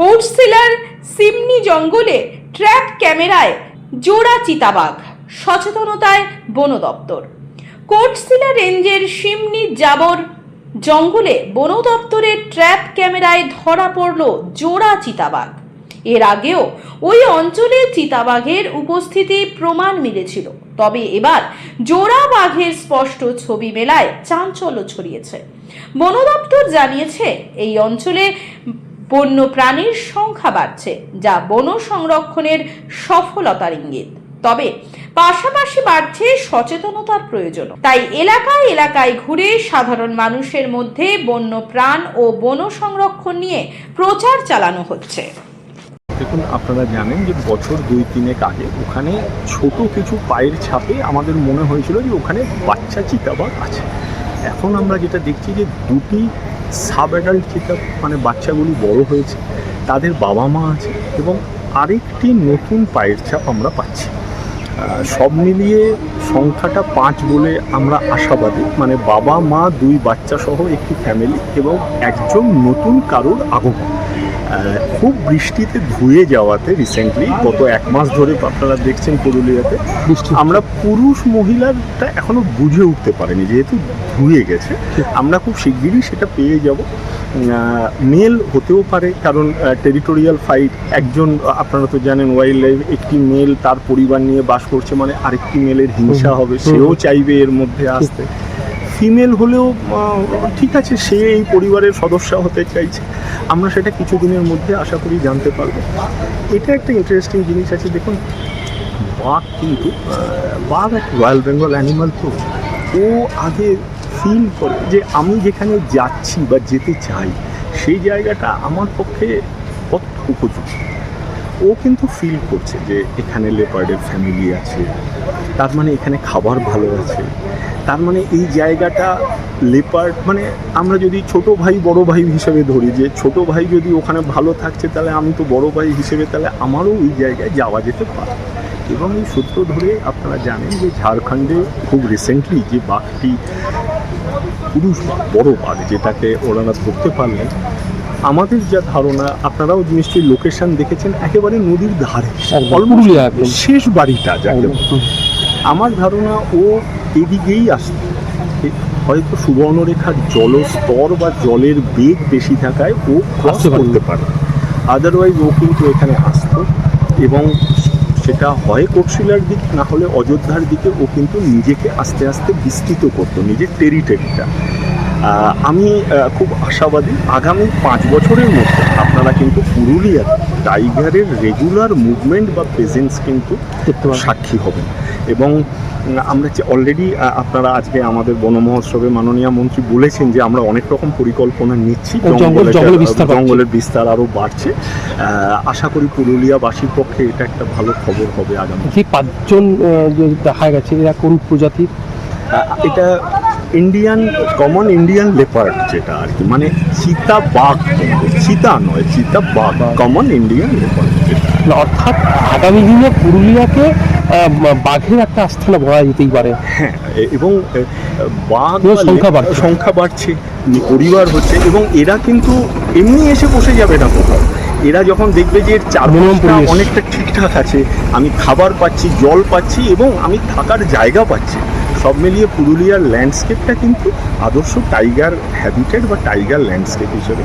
কোটশিলার সিমনি জঙ্গলে ট্র্যাপ ক্যামেরায় জোড়া চিতাবাঘ, সচেতনতায় বন দপ্তর। কোটশিলা রেঞ্জের সিমনি জাবর, জঙ্গলে বন দপ্তরের ট্র্যাপ ক্যামেরায় ধরা পড়ল জোড়া চিতাবাঘ। এর আগেও ওই অঞ্চলে চিতাবাঘের উপস্থিতি প্রমাণ মিলেছিল, তবে এবার জোড়া বাঘের স্পষ্ট ছবি মেলায় চাঞ্চল্য ছড়িয়েছে। বন দপ্তর জানিয়েছে, এই অঞ্চলে বন্য প্রাণীর সংখ্যা বাড়ছে, যা বন সংরক্ষণের সফলতার ইঙ্গিত। তবে পাশাপাশি বাড়ছে সচেতনতার প্রয়োজন তাই এলাকায় এলাকায় ঘুরে সাধারণ মানুষের মধ্যে বন্য প্রাণ ও বন সংরক্ষণ নিয়ে প্রচার চালানো হচ্ছে। দেখুন, আপনারা জানেন যে বছর দুই তিনেক আগে ওখানে ছোট কিছু পায়ের ছাপে আমাদের মনে হয়েছিল যে ওখানে বাচ্চা চিতাবাঘ আছে। এখন আমরা যেটা দেখছি যে দুটি সাব অ্যাডাল্ট যেটা মানে বাচ্চাগুলি বড় হয়েছে, তাদের বাবা মা আছে এবং আরেকটি নতুন পায়ের ছাপ আমরা পাচ্ছি। সব মিলিয়ে সংখ্যাটা পাঁচ বলে আমরা আশাবাদী। মানে বাবা মা দুই বাচ্চা সহ একটি ফ্যামিলি এবং একজন নতুন কারোর আগমন। খুব বৃষ্টিতে ধুয়ে যাওয়াতে রিসেন্টলি গত এক মাস ধরে আপনারা দেখছেন পুরুলিয়াতে আমরা পুরুষ মহিলারটা এখনও বুঝে উঠতে পারেনি যেহেতু ধুয়ে গেছে আমরা খুব শিগগিরই সেটা পেয়ে যাব। মেল হতেও পারে কারণ টেরিটোরিয়াল ফাইট একজন আপনারা তো জানেন ওয়াইল্ড লাইফ একটি মেল তার পরিবার নিয়ে বাস করছে মানে আরেকটি মেলের হিংসা হবে সেও চাইবে এর মধ্যে আসতে। ফিমেল হলেও ঠিক আছে, সে এই পরিবারের সদস্য হতে চাইছে। আমরা সেটা কিছুদিনের মধ্যে আশা করি জানতে পারব। এটা একটা ইন্টারেস্টিং জিনিস আছে। দেখুন, বাঘ কিন্তু বাঘ একটা রয়্যাল বেঙ্গল অ্যানিমাল তো। ও আগে ফিল করে যে আমি যেখানে যাচ্ছি বা যেতে চাই, সেই জায়গাটা আমার পক্ষে কত উপযুক্ত ও কিন্তু ফিল করছে যে এখানে লেপার্ডের ফ্যামিলি আছে। তার মানে এখানে খাবার ভালো আছে। তার মানে এই জায়গাটা লেপার্ড মানে আমরা যদি ছোট ভাই বড় ভাই হিসেবে ধরি যে ছোট ভাই যদি ওখানে ভালো থাকছে তাহলে আমি তো বড় ভাই হিসেবে তাহলে আমারও ওই জায়গায় যাওয়া যেতে পারে এবং এই সূত্র ধরে আপনারা জানেন যে ঝাড়খণ্ডে খুব রিসেন্টলি যে বাঘটি পুরুষ বাঘ বড় বাঘ যেটাকে ওনারা ধরতে পারলেন আমাদের যা ধারণা আপনারাও নিশ্চয়ই লোকেশন দেখেছেন একেবারে নদীর ধারে। শেষ বাড়িটা যাকে। আমার ধারণা ও এদিকেই আসতো। হয়তো সুবর্ণরেখার জলস্তর বা জলের বেগ বেশি থাকায় ও ক্রস। করতে পারে। আদারওয়াইজ ও কিন্তু এখানে আসতো এবং সেটা হয় কোটশিলার দিক না হলে অযোধ্যার দিকে ও কিন্তু নিজেকে আস্তে আস্তে বিস্তৃত করতো নিজের টেরিটরিটা আমি খুব আশাবাদী আগামী পাঁচ বছরের মধ্যে আপনারা কিন্তু পুরুলিয়ার টাইগারের রেগুলার মুভমেন্ট বা প্রেজেন্স কিন্তু। সাক্ষী হবে। এবং আমরা অলরেডি আপনারা আজকে আমাদের বন মহোৎসবে মাননীয় মন্ত্রী বলেছেন যে আমরা অনেক রকম পরিকল্পনা নিচ্ছি। ও জঙ্গলের- জঙ্গলের বিস্তার বাড়ছে। জঙ্গলের বিস্তার আরও বাড়ছে। আশা করি পুরুলিয়াবাসীর পক্ষে এটা একটা ভালো খবর হবে আগামী। পাঁচজন দেখা গেছে এরা কোন প্রজাতির? এটা ইন্ডিয়ান কমন ইন্ডিয়ান লেপার্ড যেটা আর কি মানে চিতা বাঘ কিন্তু, চিতা নয় চিতা বাঘ কমন ইন্ডিয়ান লেপার্ড যেটা মানে অর্থাৎ আগামী দিনে পুরুলিয়াকে বাঘের একটা আস্থানা বলা যেতেই পারে। হ্যাঁ এবং বাঘ সংখ্যা বাড়ছে। সংখ্যা বাড়ছে পরিবার হচ্ছে এবং এরা কিন্তু এমনি এসে বসে যাবে না কোথাও। এরা যখন দেখবে যে চারপাশটা অনেকটা ঠিকঠাক আছে আমি খাবার পাচ্ছি জল পাচ্ছি এবং আমি থাকার জায়গা পাচ্ছি। সব মিলিয়ে পুরুলিয়ার ল্যান্ডস্কেপটা কিন্তু আদর্শ টাইগার হ্যাবিটেড বা টাইগার ল্যান্ডস্কেপ হিসেবে